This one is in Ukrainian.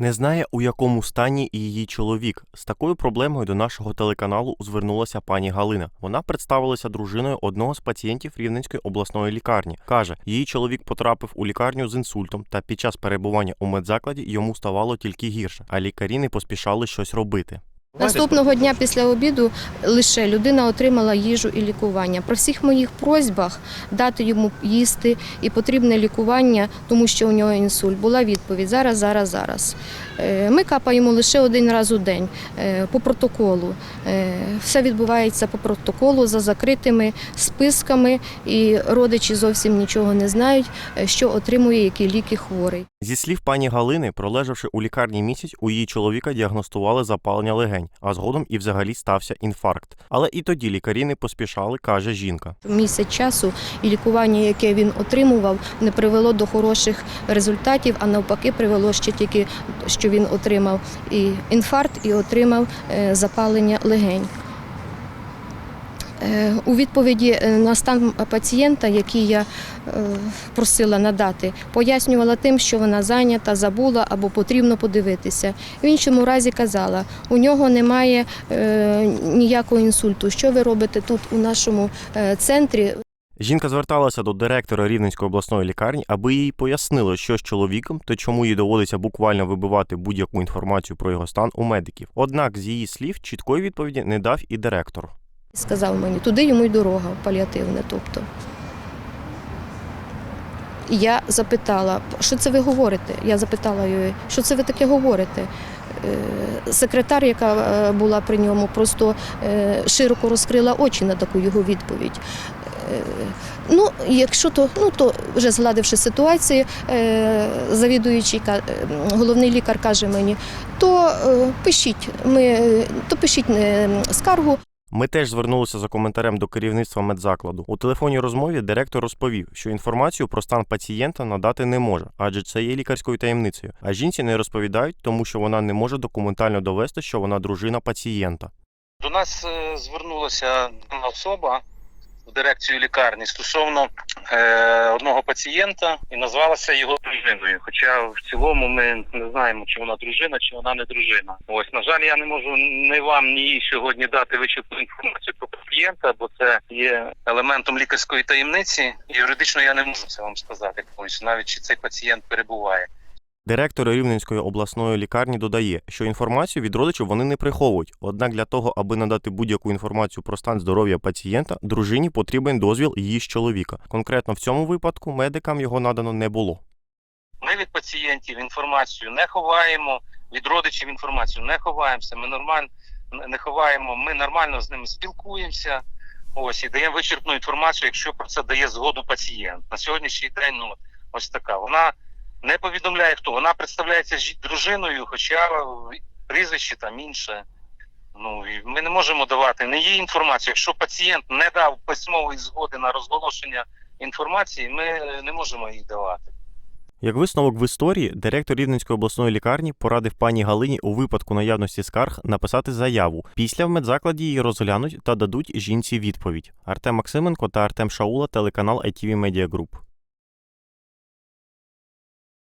Не знає, у якому стані її чоловік. З такою проблемою до нашого телеканалу звернулася пані Галина. Вона представилася дружиною одного з пацієнтів Рівненської обласної лікарні. Каже, її чоловік потрапив у лікарню з інсультом, та під час перебування у медзакладі йому ставало тільки гірше, а лікарі не поспішали щось робити. Наступного дня після обіду лише людина отримала їжу і лікування. Про всіх моїх просьбах дати йому їсти і потрібне лікування, тому що у нього інсульт. Була відповідь зараз, зараз, зараз. Е, Ми капаємо лише один раз у день е, по протоколу. Е, Все відбувається по протоколу за закритими списками, і родичі зовсім нічого не знають, що отримує які ліки хворий. Зі слів пані Галини, пролежавши у лікарні місяць, у її чоловіка діагностували запалення легень, а згодом і взагалі стався інфаркт. Але і тоді лікарі не поспішали, каже жінка. Місяць часу і лікування, яке він отримував, не привело до хороших результатів, а навпаки, привело ще тільки, що він отримав і інфаркт, і отримав е, запалення легень. Е, У відповіді е, на стан пацієнта, який я е, просила надати, пояснювала тим, що вона зайнята, забула або потрібно подивитися. В іншому разі казала, у нього немає ніякого інсульту. Що ви робите тут у нашому центрі? Жінка зверталася до директора Рівненської обласної лікарні, аби їй пояснили, що з чоловіком та чому їй доводиться буквально вибивати будь-яку інформацію про його стан у медиків. Однак, з її слів, чіткої відповіді не дав і директор. Сказав мені, туди йому й дорога паліативна. Тобто. Я запитала, що це ви говорите? Я запитала її, що це ви таке говорите? Е, Секретар, яка е, була при ньому, просто е, широко розкрила очі на таку його відповідь. Ну, якщо то, ну то вже згладивши ситуацію, завідуючий головний лікар каже мені, то пишіть, ми, то пишіть скаргу, Ми теж звернулися за коментарем до керівництва медзакладу. У телефонній розмові директор розповів, що інформацію про стан пацієнта надати не може, адже це є лікарською таємницею. А жінці не розповідають, тому що вона не може документально довести, що вона дружина пацієнта. До нас е, звернулася одна особа в дирекцію лікарні стосовно е, одного пацієнта і назвалася його дружиною. Хоча в цілому ми не знаємо, чи вона дружина, чи вона не дружина. Ось на жаль, я не можу ні вам, ні сьогодні дати вичерпну інформацію про пацієнта, бо це є елементом лікарської таємниці. Юридично я не можу це вам сказати. Ось навіть чи цей пацієнт перебуває. Директор Рівненської обласної лікарні додає, що інформацію від родичів вони не приховують. Однак для того, аби надати будь-яку інформацію про стан здоров'я пацієнта, дружині потрібен дозвіл її ж чоловіка. Конкретно в цьому випадку медикам його надано не було. Ми від пацієнтів інформацію не ховаємо, від родичів інформацію не ховаємося. Ми нормально не ховаємо. Ми нормально з ними спілкуємося. Ось і даємо вичерпну інформацію, якщо про це дає згоду пацієнт. На сьогоднішній день ну ось така. Вона не повідомляє хто. Вона представляється дружиною, хоча прізвище там інше. Ну ми не можемо давати не її інформацію. Якщо пацієнт не дав письмової згоди на розголошення інформації, ми не можемо її давати. Як висновок в історії, директор Рівненської обласної лікарні порадив пані Галині у випадку наявності скарг написати заяву. Після в медзакладі її розглянуть та дадуть жінці відповідь. Артем Максименко та Артем Шаула, телеканал ITV Media Group.